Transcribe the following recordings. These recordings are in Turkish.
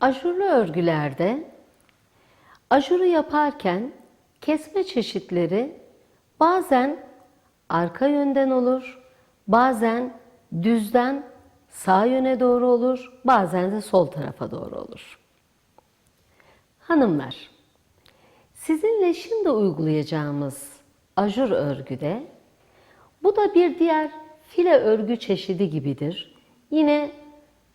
Ajurlu örgülerde ajuru yaparken kesme çeşitleri bazen arka yönden olur, bazen düzden sağ yöne doğru olur, bazen de sol tarafa doğru olur. Hanımlar, sizinle şimdi uygulayacağımız ajur örgüde bu da bir diğer file örgü çeşidi gibidir. Yine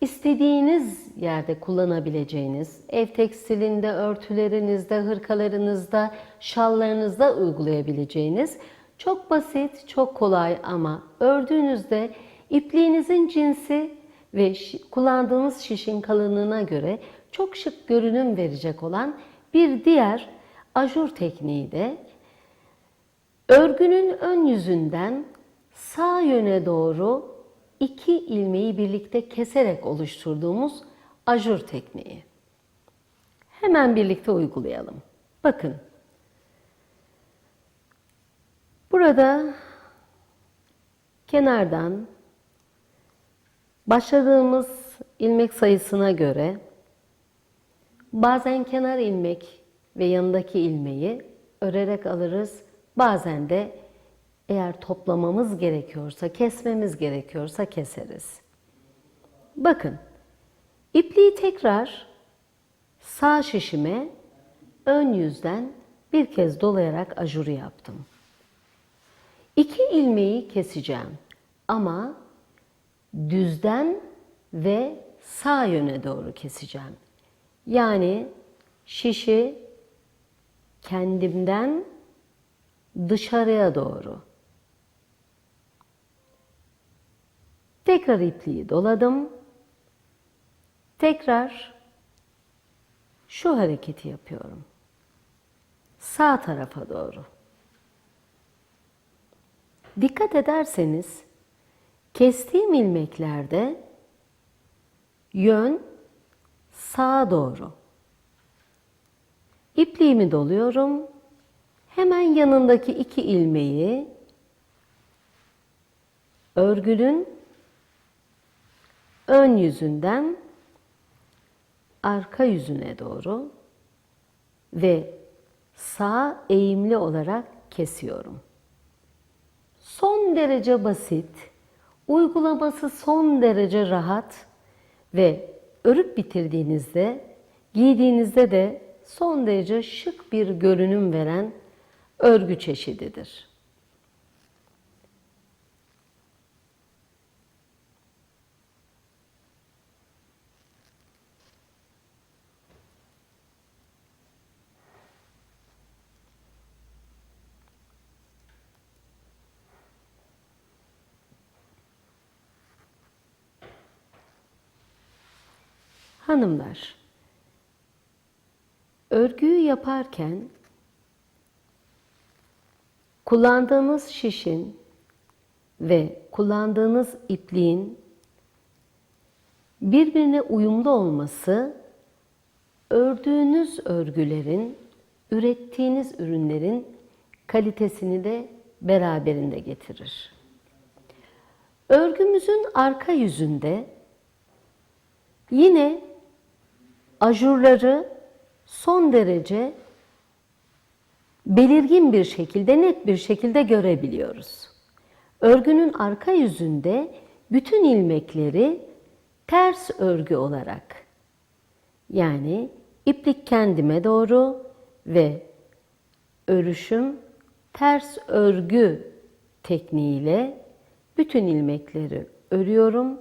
istediğiniz yerde kullanabileceğiniz, ev tekstilinde, örtülerinizde, hırkalarınızda, şallarınızda uygulayabileceğiniz çok basit, çok kolay ama ördüğünüzde ipliğinizin cinsi ve kullandığınız şişin kalınlığına göre çok şık görünüm verecek olan bir diğer ajur tekniği de Örgünün ön yüzünden sağ yöne doğru iki ilmeği birlikte keserek oluşturduğumuz ajur tekniği. Hemen birlikte uygulayalım. Bakın. Burada kenardan başladığımız ilmek sayısına göre Bazen kenar ilmek ve yanındaki ilmeği örerek alırız. Bazen de eğer toplamamız gerekiyorsa, kesmemiz gerekiyorsa keseriz. Bakın, ipliği tekrar sağ şişime ön yüzden bir kez dolayarak ajuru yaptım. İki ilmeği keseceğim ama düzden ve sağ yöne doğru keseceğim. Yani şişi kendimden dışarıya doğru. Tekrar ipliği doladım. Tekrar şu hareketi yapıyorum. Sağ tarafa doğru. Dikkat ederseniz kestiğim ilmeklerde yön sağa doğru. İpliğimi doluyorum. Hemen yanındaki iki ilmeği örgünün ön yüzünden arka yüzüne doğru ve sağ eğimli olarak kesiyorum. Son derece basit, uygulaması son derece rahat ve örüp bitirdiğinizde, giydiğinizde de son derece şık bir görünüm veren örgü çeşididir. Hanımlar, örgüyü yaparken kullandığınız şişin ve kullandığınız ipliğin birbirine uyumlu olması ördüğünüz örgülerin, ürettiğiniz ürünlerin kalitesini de beraberinde getirir. Örgümüzün arka yüzünde yine ajurları son derece belirgin bir şekilde, net bir şekilde görebiliyoruz. Örgünün arka yüzünde bütün ilmekleri ters örgü olarak yani iplik kendime doğru ve örüşüm ters örgü tekniğiyle bütün ilmekleri örüyorum.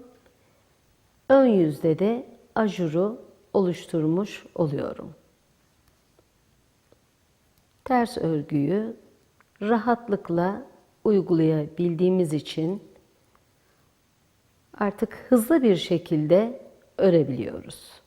Ön yüzde de ajuru oluşturmuş oluyorum. Ters örgüyü rahatlıkla uygulayabildiğimiz için artık hızlı bir şekilde örebiliyoruz.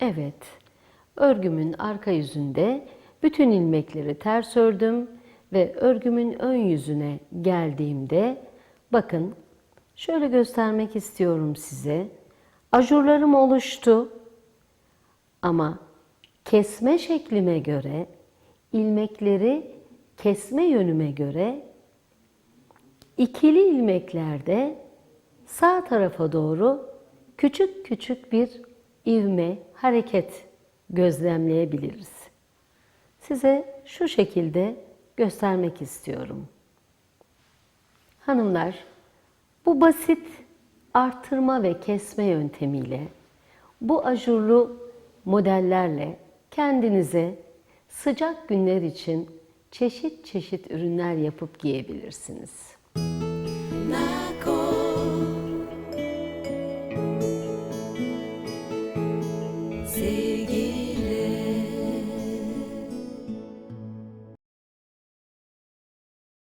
Evet, örgümün arka yüzünde bütün ilmekleri ters ördüm ve örgümün ön yüzüne geldiğimde bakın şöyle göstermek istiyorum size. Ajurlarım oluştu ama kesme şeklime göre ilmekleri kesme yönüme göre ikili ilmeklerde sağ tarafa doğru küçük küçük bir ivme, hareket gözlemleyebiliriz. Size şu şekilde göstermek istiyorum. Hanımlar, bu basit artırma ve kesme yöntemiyle bu ajurlu modellerle kendinize sıcak günler için çeşit çeşit ürünler yapıp giyebilirsiniz.